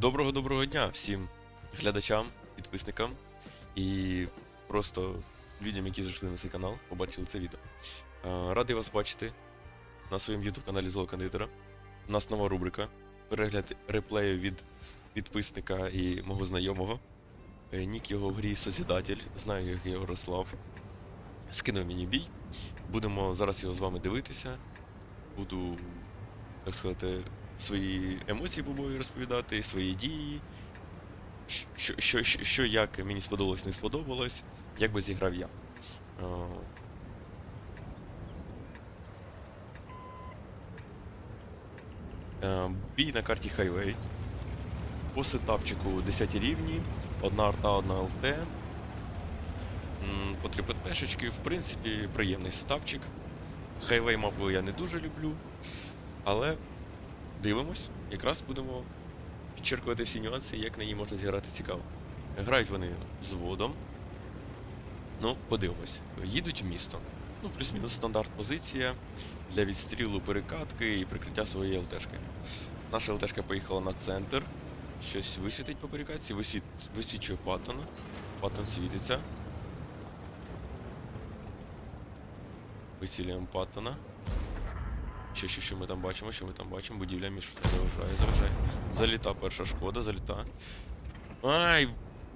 Доброго доброго дня всім глядачам, підписникам і просто людям, які зайшли на цей канал, побачили це відео. Радий вас бачити на своєму YouTube каналі Злого Кондитера. У нас нова рубрика. Перегляд реплею від підписника і мого знайомого. Е, Нік його в грі Созідатель, знаю, як його Ярослав. Скинув мені бій. Будемо зараз його з вами дивитися. Буду, так сказати, свої емоції по бою розповідати, свої дії, що, що, що, що як мені сподобалось, не сподобалось, як би зіграв я. Е, е, Бій на карті Хайвей. По сетапчику 10 рівні, одна арта, одна ЛТ. По три ПТшечки, в принципі, приємний сетапчик. Хайвей мапу я не дуже люблю, але дивимось, якраз будемо підчеркувати всі нюанси, як на ній можна зіграти цікаво. Грають вони з водом. Ну, подивимось. Їдуть в місто. Ну, плюс-мінус стандарт позиція для відстрілу перекатки і прикриття своєї ЛТшки. Наша ЛТшка поїхала на центр. Щось висвітить по перекатці, висвіт... висвічує паттон. Паттон світиться. Вицілюємо паттона. Що, що, що ми там бачимо, що ми там бачимо? Будівля між заважає, заважає. Заліта перша шкода, заліта. Ай!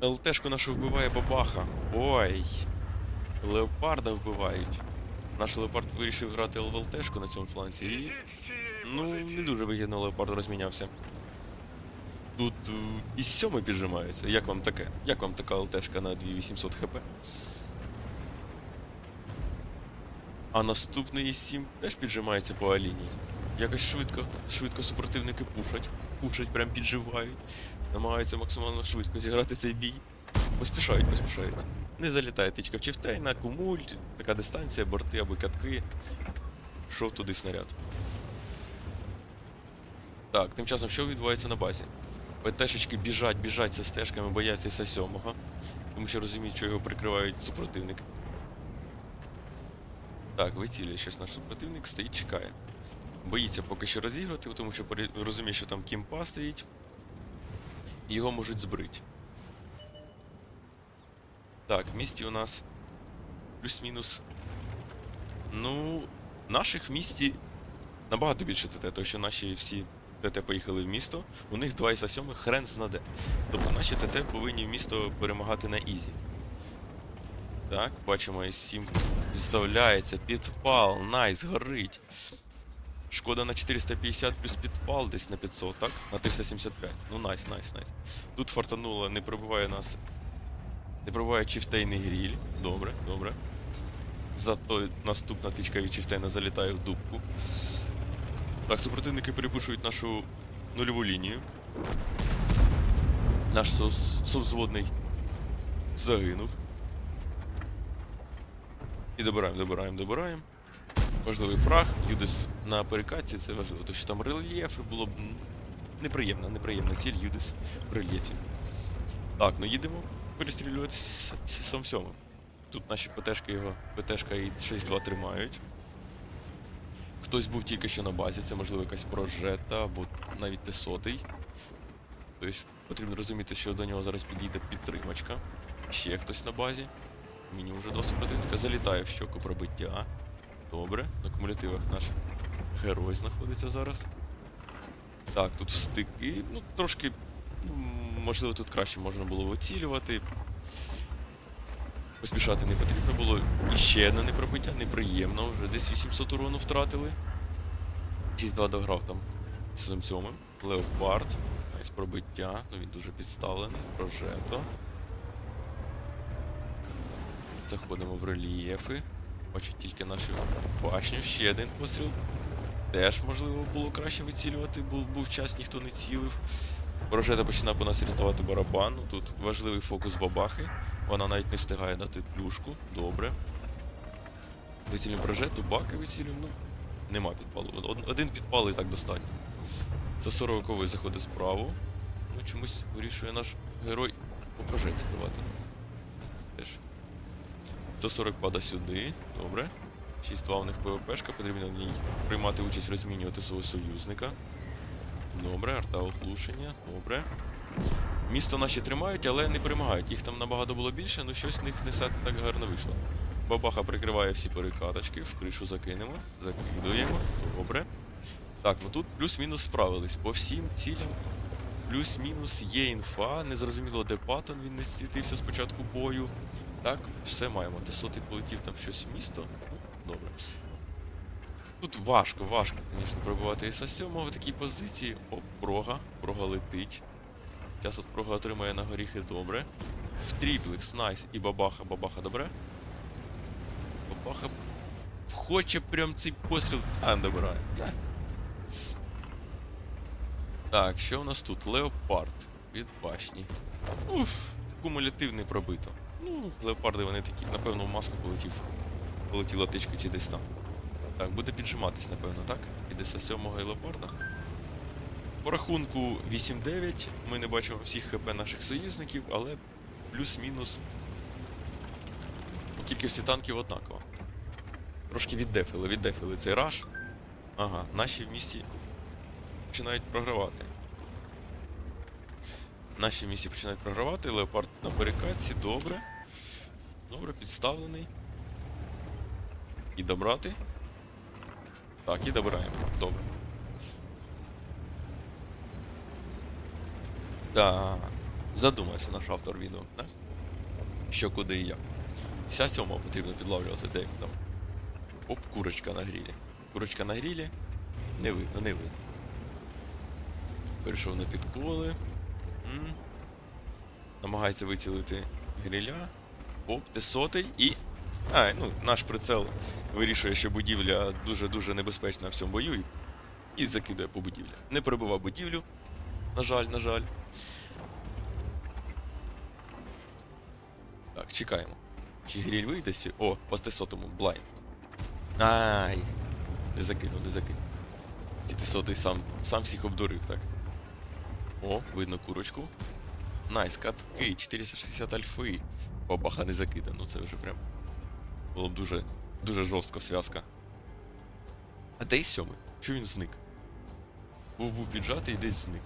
ЛТшку нашу вбиває бабаха. Ой! Леопарда вбивають. Наш леопард вирішив грати в ЛТшку на цьому фланці і. Ну, не дуже вигідно леопард розмінявся. Тут і сьомий піджимається. Як вам таке? Як вам така ЛТшка на 2800 хп? А наступний із 7 теж піджимається по А-лінії. Якось швидко, швидко супротивники пушать, пушать, прям підживають. Намагаються максимально швидко зіграти цей бій. Поспішають, поспішають. Не залітає тичка в чифтей, на кумуль, така дистанція, борти або катки. Шов туди снаряд. Так, тим часом що відбувається на базі? ПТшечки біжать, біжать за стежками, бояться іса сьомого. Тому що розуміють, що його прикривають супротивники. Так, вицілює щось наш супротивник, стоїть, чекає. Боїться поки що розіграти, тому що розуміє, що там кімпа стоїть. Його можуть збрити. Так, місті у нас плюс-мінус. Ну, наших в місті набагато більше ТТ, тому що наші всі ТТ поїхали в місто, у них 2 із 7 хрен знаде. Тобто наші ТТ повинні в місто перемагати на Ізі. Так, бачимо, С7 вставляється, підпал, найс, горить. Шкода на 450 плюс підпал десь на 500, так? На 375. Ну найс, найс, найс. Тут фартануло, не пробиває нас. Не пробиває чифтейний гріль. Добре, добре. Зато наступна тичка від чифтейна залітає в дубку. Так, супротивники перепушують нашу нульову лінію. Наш сов- совзводний загинув. І добираємо, добираємо, добираємо. Важливий фраг, Юдис на перекатці, це важливо, що там рельєфи було б неприємна, неприємна ціль Юдис в рельєфі. Так, ну їдемо перестрілювати з з сьомим. Тут наші ПТшки його, ПТшка і 6-2 тримають. Хтось був тільки що на базі, це можливо якась прожета або навіть Т-сотий. Тобто потрібно розуміти, що до нього зараз підійде підтримочка. Ще хтось на базі. Мені вже до супротивника залітає в щоку пробиття. Добре, на кумулятивах наш герой знаходиться зараз. Так, тут стики. Ну, трошки. ну, Можливо, тут краще можна було вицілювати. Поспішати не потрібно було. І ще одне непробиття, неприємно, вже десь 800 урону втратили. 6-2 дограв там з сьомим. Леопард. Найс пробиття. Ну він дуже підставлений. Прожето. Заходимо в рельєфи. Бачу тільки нашу башню. Ще один постріл. Теж, можливо, було краще вицілювати, був, був час, ніхто не цілив. Ворожета починає по нас рятувати барабан. Ну, Тут важливий фокус бабахи. Вона навіть не встигає дати плюшку. Добре. Вицілюємо прожету, баки вицілюємо. Ну, нема підпалу. Один підпал і так достатньо. За 40 заходить справу. Ну, чомусь вирішує наш герой по прожеті давати. Теж 140 пада сюди, добре. 6-2 у них ПВПшка, потрібно в ній приймати участь, розмінювати свого союзника. Добре, арта оглушення, добре. Місто наші тримають, але не перемагають. Їх там набагато було більше, ну щось в них не так гарно вийшло. Бабаха прикриває всі перекаточки, в кришу закинемо, закидуємо. Добре. Так, ну тут плюс-мінус справились. По всім цілям плюс-мінус є інфа. Незрозуміло, де паттон, він не світився з початку бою. Так, все маємо. Тесотий полетів там щось в місто. Добре. Тут важко, важко, звісно, пробувати із 7 в такій позиції. О, прога. Прога летить. Зараз от прога отримає на горіхи добре. В тріплекс, найс. І бабаха, бабаха, добре. Бабаха хоче прям цей постріл. А, добирає. Так, що у нас тут? Леопард від башні. Уф, кумулятивне пробито. Ну, леопарди вони такі, напевно, в маску полетів. Полетіла тичка чи десь там. Так, буде піджиматись, напевно, так? З 7 і леопарда. По рахунку 8-9. Ми не бачимо всіх ХП наших союзників, але плюс-мінус по кількості танків однаково. Трошки віддефили, віддефили цей раш. Ага, наші в місті починають програвати. Наші в місті починають програвати, леопард на перекатці, добре. Добре, підставлений. І добрати. Так, і добираємо. Добре. Так. Задумався наш автор відео, так? Що куди і як. Ся сьома потрібно підловлювати, де там. Оп, курочка на грілі. Курочка на грілі. Не видно, не видно. Перейшов на підколи. Намагається вицілити гриля. Оп, ти сотий і. А, ну, наш прицел вирішує, що будівля дуже-дуже небезпечна в цьому бою і, закидує по будівлі. Не перебував будівлю. На жаль, на жаль. Так, чекаємо. Чи гріль вийде сі. О, по 100 блайнд. Ай. Не закинув, не закинув. Ті сотий сам, сам всіх обдурив, так. О, видно курочку. Найс, катки, 460 альфи. Бабаха не закида, ну це вже прям. Було б дуже, дуже жорстка зв'язка. А де й сьомий? Що він зник? Був був піджатий і десь зник.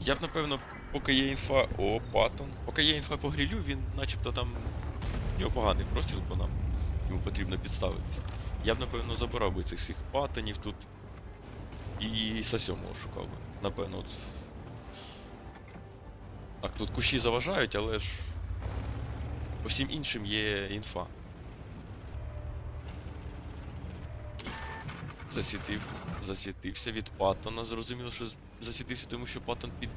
Я б напевно, поки є інфа. О, Паттон. Поки є інфа по грилю, він начебто там. У нього поганий простріл по нам. Йому потрібно підставитись. Я б, напевно, забирав би цих всіх паттонів тут. І Сасьомого шукав би. Напевно, от. Так, тут кущі заважають, але ж. По іншим є інфа. Засвітив, засвітився від Паттона. Зрозуміло, що засвітився, тому що Паттон під,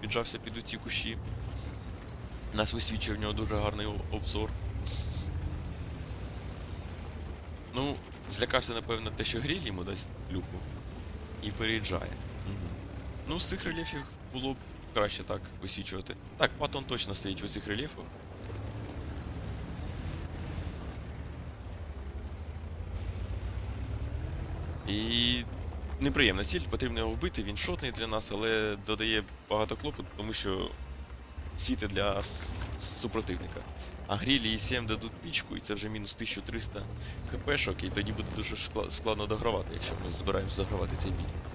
піджався під оці кущі. Нас висвічує в нього дуже гарний обзор. Ну, злякався, напевно, те, що гріль йому дасть люху. І переїжджає. Ну, з цих рельєфів було б краще так висвічувати. Так, Паттон точно стоїть в цих рельєфах. І неприємна ціль, потрібно його вбити, він шотний для нас, але додає багато клопоту, тому що світи для супротивника. А грілі і 7 дадуть тичку, і це вже мінус 1300 хпшок, і тоді буде дуже складно догравати, якщо ми збираємось догравати цей бій.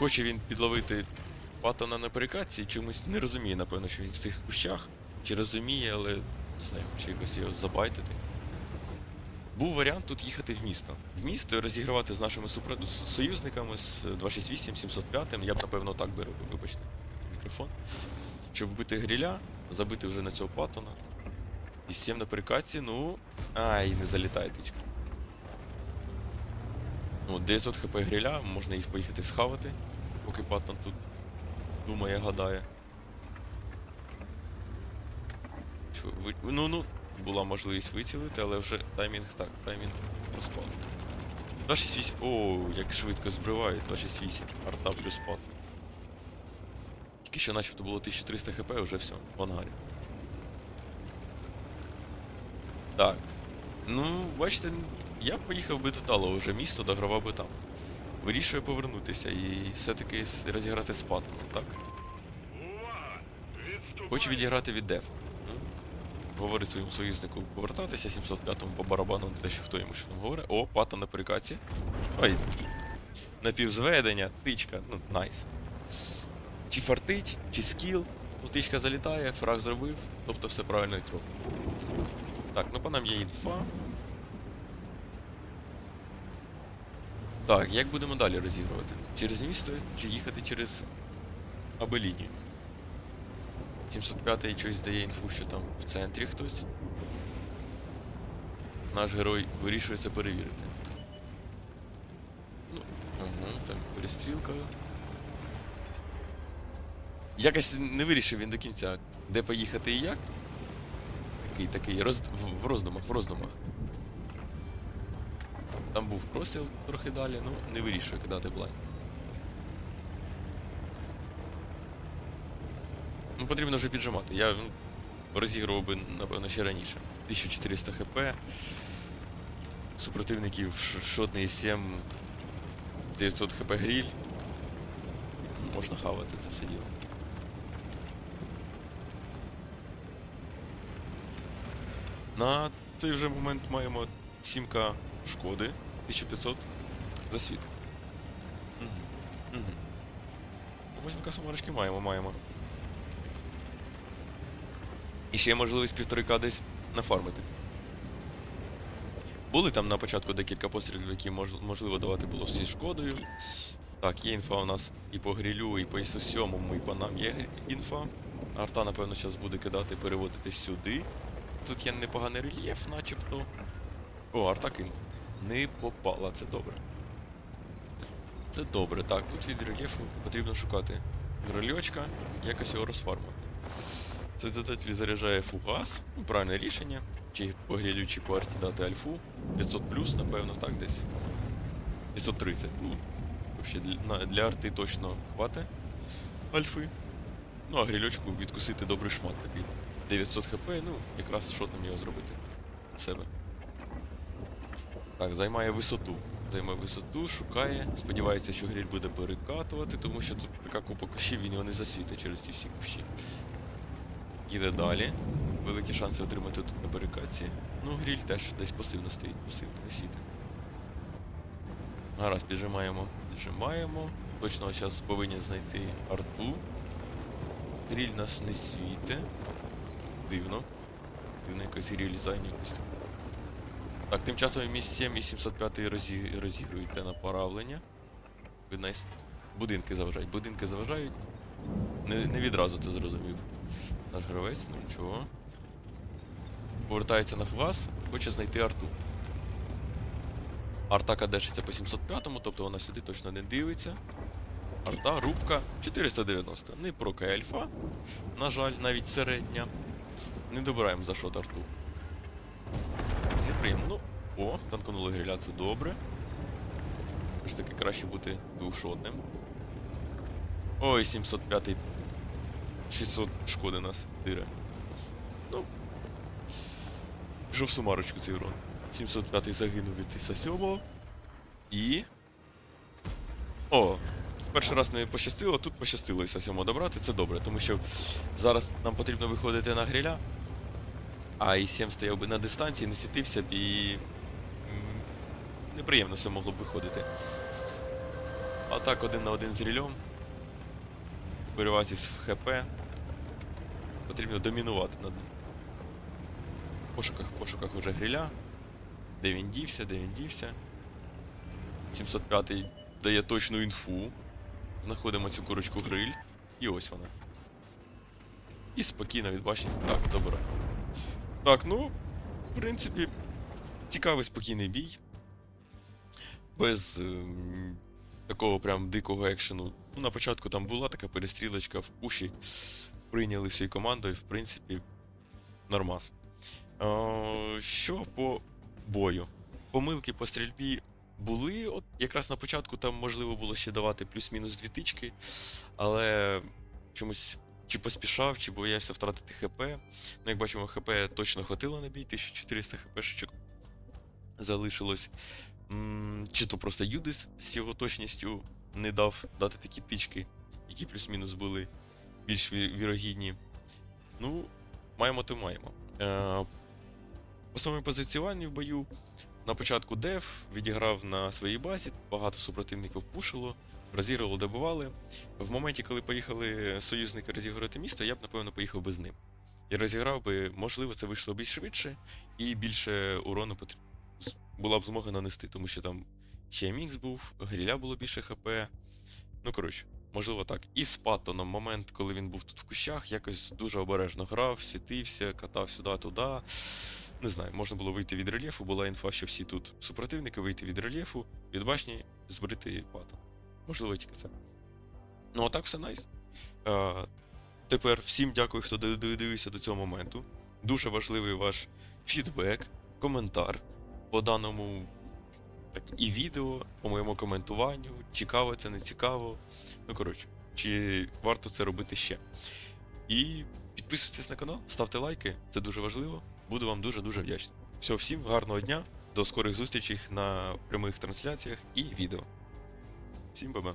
Хоче він підловити Паттона на перекатці, чомусь не розуміє, напевно, що він в цих кущах. Чи розуміє, але не знаю, хоче якось його забайтити. Був варіант тут їхати в місто. В місто розігравати з нашими союзниками з 268, 705. Я б напевно так би робив, вибачте, мікрофон. Щоб вбити гріля, забити вже на цього паттона. І 7 на перекатці, ну. Ай, не залітає тичка. Ну, 900 хп гріля, можна їх поїхати схавати, поки паттон тут думає, гадає. Що, ви... Ну, ну, була можливість вицілити, але вже таймінг так, таймінг розпад. 268. О, як швидко збривають, 268. Арта плюс пад. Тільки що начебто було 1300 хп, вже все, в ангарі. Так. Ну, бачите, я поїхав би до Талова вже місто, догравав би там. Вирішує повернутися і все-таки розіграти Паттоном, так? Хочу відіграти від дефу. Ну, говорить своєму союзнику повертатися 705-му по барабану, не те, що хто йому що там говорить. О, пата на перекаті. Ой. Напівзведення, тичка, ну, найс. Чи фартить, чи скіл. Ну, тичка залітає, фраг зробив, тобто все правильно і робить. Так, ну по нам є інфа. Так, як будемо далі розігрувати? Через місто чи їхати через Абеліні? 705-й щось дає інфу, що там в центрі хтось. Наш герой вирішує це перевірити. Ну, ага, там перестрілка. Якось не вирішив він до кінця, де поїхати і як. Такий такий роз... в роздумах, в роздумах. Там був простріл трохи далі, ну не вирішує кидати блайн. Ну, потрібно вже піджимати. Я ну, розігрував би, напевно, ще раніше. 1400 хп. Супротивників шотний 7, 900 хп гріль. Можна хавати це все діло. На цей вже момент маємо 7к шкоди, 1500 за світ. Угу. Угу. 8к сумарочки маємо, маємо. І ще є можливість півторика десь нафармити. Були там на початку декілька пострілів, які мож, можливо давати було зі шкодою. Так, є інфа у нас і по грилю, і по ісу 7 і по нам є інфа. Арта, напевно, зараз буде кидати, переводити сюди. Тут є непоганий рельєф, начебто. О, арта кинув. Не попала, це добре. Це добре, так, тут від рельєфу потрібно шукати рельочка, якось його розфармити. Цитатель заряджає фугас, ну, правильне рішення. Чи по грілю, по арті дати альфу. 500 плюс, напевно, так десь. 530. Ну, взагалі для, для арти точно хватить альфи. Ну, а грільочку відкусити добрий шмат такий. 900 хп, ну, якраз що там його зробити від себе. Так, займає висоту. Займає висоту, шукає. Сподівається, що гріль буде перекатувати, тому що тут така купа кущів, він його не засвітить через ці всі кущі. Їде далі. Великі шанси отримати тут на барикадці. Ну, гріль теж десь пасивно стоїть, пасивно світить. Гаразд, піджимаємо, піджимаємо. Точно зараз повинні знайти арту. Гріль нас не світить. Дивно. Дивно якось гріль зайняв якось. Так, тим часом міст 7 і 705 розі... розігрують те направлення. Будинки заважають. Будинки заважають. Не, не відразу це зрозумів. Наш гравець, ну нічого. Повертається на фугас, хоче знайти арту. Арта кадешиться по 705-му, тобто вона сюди точно не дивиться. Арта, рубка 490. Не прокає альфа. На жаль, навіть середня. Не добираємо за шот арту. Неприємно. Ну, о, танканули гриля, це добре. Все ж таки краще бути двохшотним. Ой, 705 600 шкоди нас дире. Ну. Пішов сумарочку цей урон. 705 загинув від Іса 7 І. О! В перший раз не пощастило, тут пощастило Іса 7 добрати, це добре, тому що зараз нам потрібно виходити на гриля. А і 7 стояв би на дистанції, не світився б і. Неприємно все могло б виходити. А так один на один з рілем. Вириватись в ХП. Потрібно домінувати над. В пошуках, в пошуках уже гриля. Де він дівся, де він дівся. 705 дає точну інфу. Знаходимо цю курочку гриль. І ось вона. І спокійно від башні. Так, добре. Так, ну, в принципі, цікавий спокійний бій. Без ем, такого прям дикого екшену. Ну, на початку там була така перестрілочка в пуші. Прийняли всією командою, в принципі, нормас. Е, що по бою? Помилки по стрільбі були. От якраз на початку там можливо було ще давати плюс-мінус дві тички, але чомусь чи поспішав, чи боявся втратити ХП. Ну, як бачимо, ХП точно хватило на бій, 1400 ХПшечок залишилось. Чи то просто Юдис з його точністю не дав дати такі тички, які плюс-мінус були більш вірогідні. Ну, маємо то маємо. Е, по самому позиціюванню в бою. На початку деф відіграв на своїй базі, багато супротивників пушило, розігрували, добивали. В моменті, коли поїхали союзники розігрувати місто, я б напевно поїхав би з ним. І розіграв би, можливо, це вийшло більш швидше і більше урону потр... була б змога нанести, тому що там ще мікс був, гріля було більше хп. Ну, коротше, можливо так. І з Паттоном момент, коли він був тут в кущах, якось дуже обережно грав, світився, катав сюди-туди. Не знаю, можна було вийти від рельєфу, була інфа, що всі тут супротивники, вийти від рельєфу, від башні, збрити Паттон. Можливо, тільки це. Ну, а так все найс. Е, тепер всім дякую, хто додивився до цього моменту. Дуже важливий ваш фідбек, коментар по даному так, і відео, по моєму коментуванню. Цікаво це, не цікаво. Ну, коротше, чи варто це робити ще. І підписуйтесь на канал, ставте лайки, це дуже важливо. Буду вам дуже-дуже вдячний. Все, всім гарного дня, до скорих зустрічей на прямих трансляціях і відео. Всім баба.